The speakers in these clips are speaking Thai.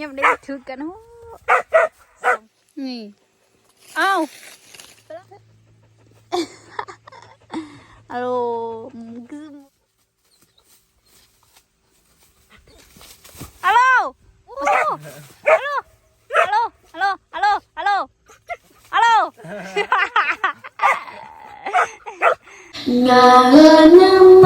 ยังไม่ได้ถือกันโอ้นี่อ้าวฮั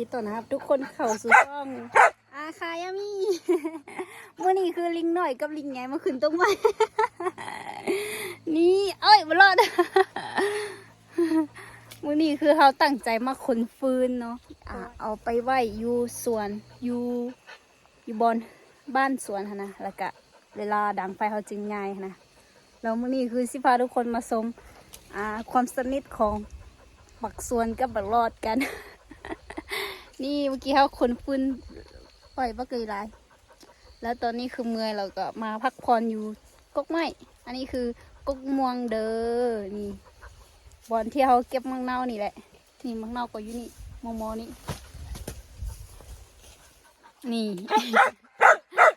ดีต้อนรับ ทุกคนเข้าสู่ช่อง อาคายามีเมื่อนี้คือลิงหน่อยกับลิงไงมาขึ้นต้นไม้นี่เอ้ยบลอดมื่อนี้คือเขาตั้งใจมาขนฟืนเนาะอ่าเอาไปไหว้อยู่สวนอยู่อยู่บอนบ้านสวนหั้นะแล้วก็เวลาดังไฟเขาจึงง่ายหั้นนะแล้วมื่อนี้คือสิพาทุกคนมาชมอ่าความสนิทของบักสวนกับบักรอดกัน นี่เมื่อกี้เขาขนฟื้นปล่อยบักเกยลาย แล้วตอนนี้คือเมื่อยเราก็มาพักผ่อนอยู่กกไม้อันนี้คือกกม่วงเด้อนี่บอนที่เขาเก็บมังเน่านี่แหละ นี่มังเน่าก็อยู่นี่มอมอนี่นี่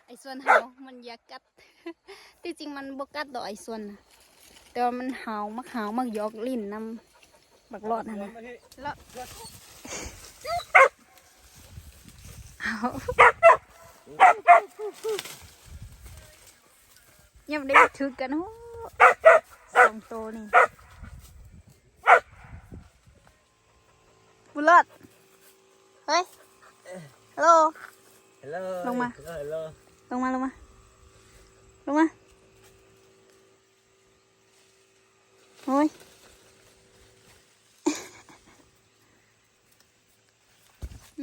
ไอส่วนเฮามันยากัด ที่จริงมันบกัดดอกไอส่วนนะแต่ว่ามันหาวมักหาวมักยอกลิ้นนำบักรอดนะนะแล้วเอา ยังไม่ได้ถือกันโอ้สองตัวนี่บุญรอดเฮ้ย ฮัลโหล Hello. Long mà. Hello, hello. ลงมาลงมาลงมาโอ้ย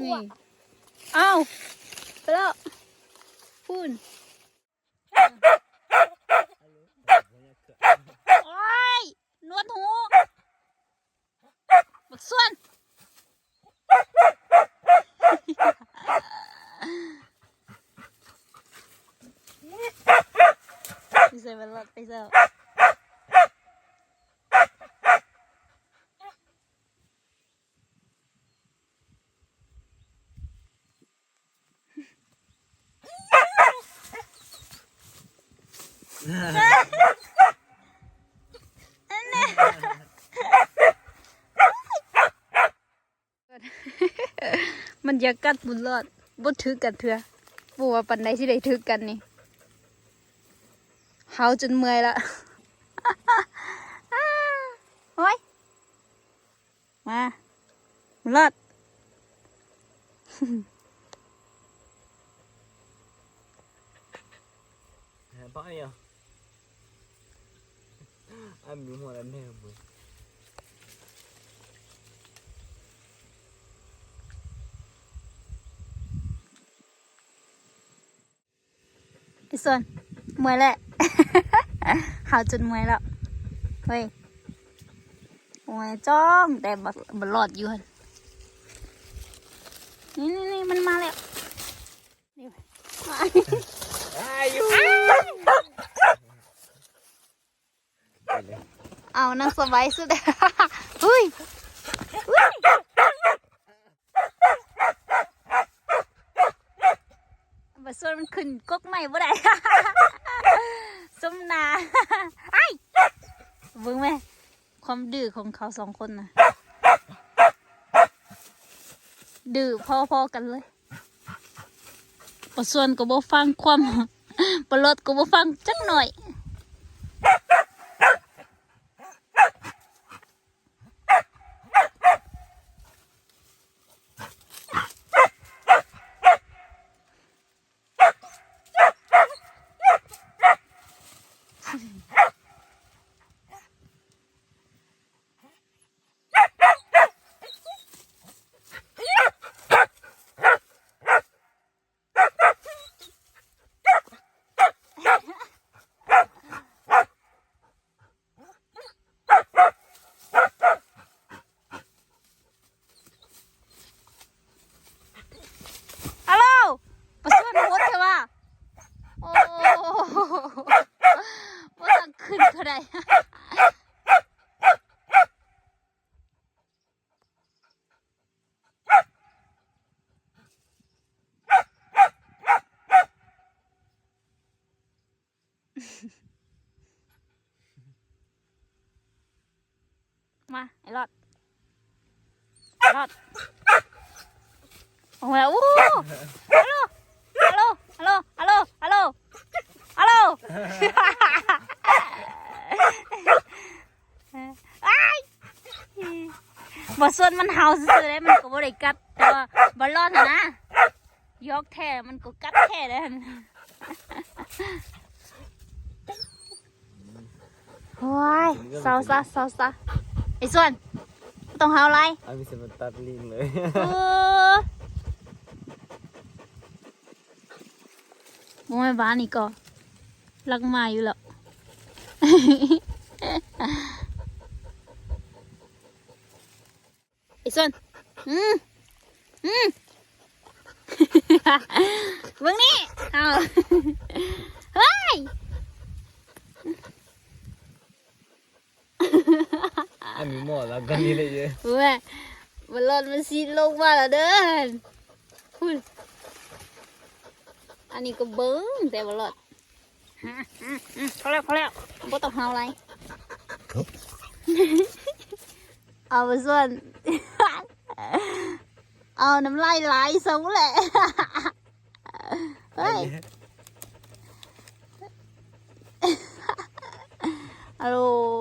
นี่ อ้าวไปแล้วพูนโอ้ยนวดหูบักส่วน ไปใส่บอลลอดไปใส่ มันอยากกัดบุญรอดบ่ถือกันเถื่อปูว่าปันใดที่ได้ถือกันนี่เฮาจนเมื่อยละโอ้ยมาบุญรอด Bao nhiêu? Anh bị một lần nè bro. ไอ้ส่วนเมื่อยแหละเฮาจนเมื่อยแล้วเฮ้ยโอ้ยจ้องแต่บับรอดอยู่หั่นนี่นี่นี่มันมาแล้วนี่ Ayo. เอานั่งสบายสุดเฮ้ยเฮ้ยบัดส่วนมันขึ้นกกใหม่บ่ได้สมนาไอ้เบิ่งไหมความดื้อของเขาสองคนน่ะ ดื้อพอๆกันเลยบัดส่วนก็บ่ฟังความปลดก็บ่ฟังจักหน่อย มาไอ้รอดไอ้รอดโอ้โหแล้วโอ้โหฮัลโหลฮัลโหลฮัลโหลฮัลโหลฮัลโหลไอ้ายบ่ส่วนมันเห่าซื่อๆเลยมันก็บ่ได้กัดแต่ว่าบ่รอดน่ะนะยอกแท้มันก็กัดแท้เลยหั่นโอ้ยเศร้าซะเศร้าซะ ไอ้ส่วนบ่ต้องเห่าอะไร Aku bisa mentat lin le. เออมองไม่บ้านนี่ก็รักมาอยู่แล้ว ไอ้ส่วนอืมอืมเบิ่งนี่เอาเฮ้ย Ami mau lah kan ni le je. เว้ยมันรอดมันซีดลงมาแล้วเด้อพูดอันนี้ก็เบิ้งแต่มันรอดฮะอืมอืมพอแล้วพอแล้วบ่ต้องเฮาอะไรเอาไปส่วนเอาน้ำลายไหลสูงแหละเฮ้ยฮัลโหลคือม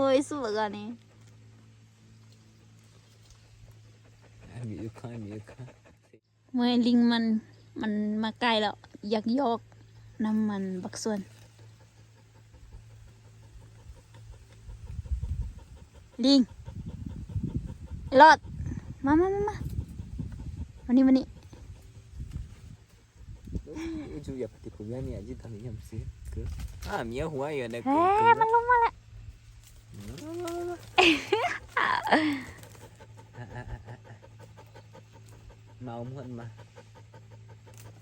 วยสุดกันนี่ Ambil yuka, ambil yuka. เมื่อลิงมันมันมาใกล้แล้วอยากยอกน้ำมันบักส่วน ลิงไอ้รอดมามามามาวันนี้วันนี้ Uju ya pati kuya ni aja tapi jam sih. Ke. Ah, mia huwa ya nak. เฮ้มันลงมาแล้ว Mau muat mah.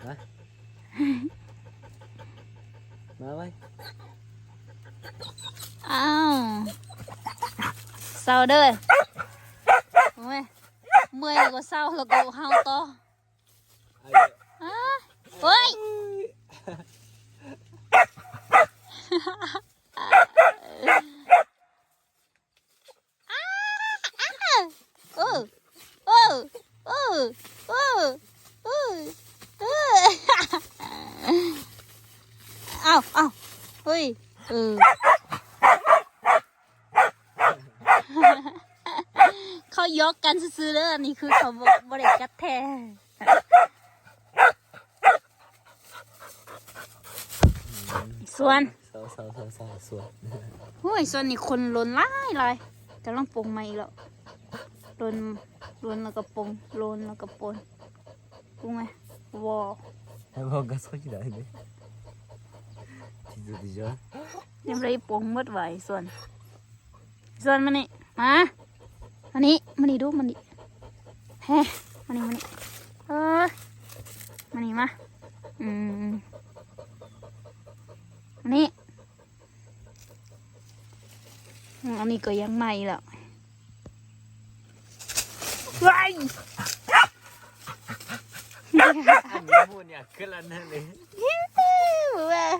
Hah? Mau ai? อ้าวเศร้าเด้อโอ้ยเมื่อยแล้วก็เศร้าแล้วก็เฮาต่อ Ayo. อ้าเฮ้ย เออเออเออเออเออเออเอาเอาเฮ้ยเออ เขายกกันซื้อๆเลยอันนี้คือเขาบริกัดแท้ส่วน Sao sao sao sao suat. โอ้ยส่วนนี้คนล้นหลายหลายกำลังปรุงมาอีกแล้วล้นล้นแล้วก็ปรุงล้นแล้วก็ปนปรุงไหมวอ Emang gas kok tidak ini. Tidur di jalan. ยังไม่ได้ปรุงหมดไว้ส่วน ส่วนมันนี่มา มานี่มานี่ดูมันนี่เฮ้มานี่มานี่เออมานี่มาอืมมานี่อืมอันนี้ก็ยังใหม่แล้วว้าย Ami mau ni akal anak ni. เว้ย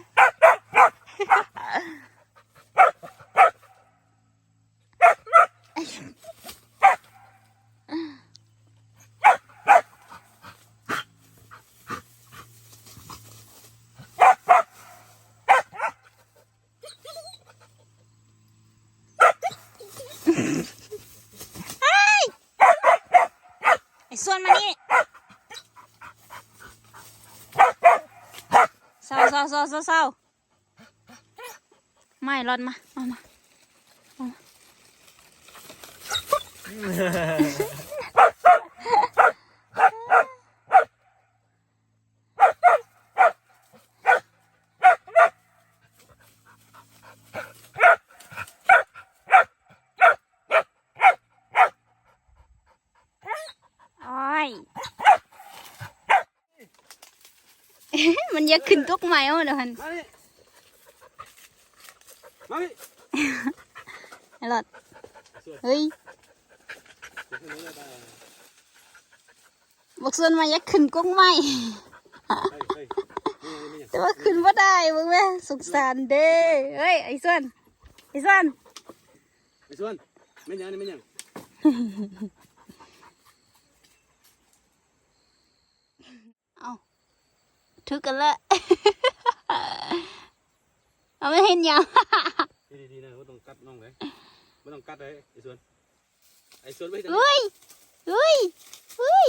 ไอ้ส่วนมานี่ เศ ร้าเศร้าเศร้าเศร้าเศร้าไม่รอดมามามามามาโอ้ย มันอยากขึ้นตุกไม้เอาเดี๋ยวหันมาพี่ไอ้หลอดเฮ้ยบอกส่วนมาอยากขึ้นก้งไม้เฮ้ยเฮ้ยนี่นี่นี่แต่ว่าขึ้นว่าได้เบิ่งแม่สงสารเด้เฮ้ยไอ้ส่วนไอ้ส่วนไอ้ส่วนไม่ยังนี่ไม่ยัง เอา ถือกันละเอาไม่เห็นยังดีดีๆนะไม่ต้องกัดน้องเลยไม่ต้องกัดเลยไอ้ส่วนไอ้ส่วนไม่เฮ้ยเฮ้ยเฮ้ย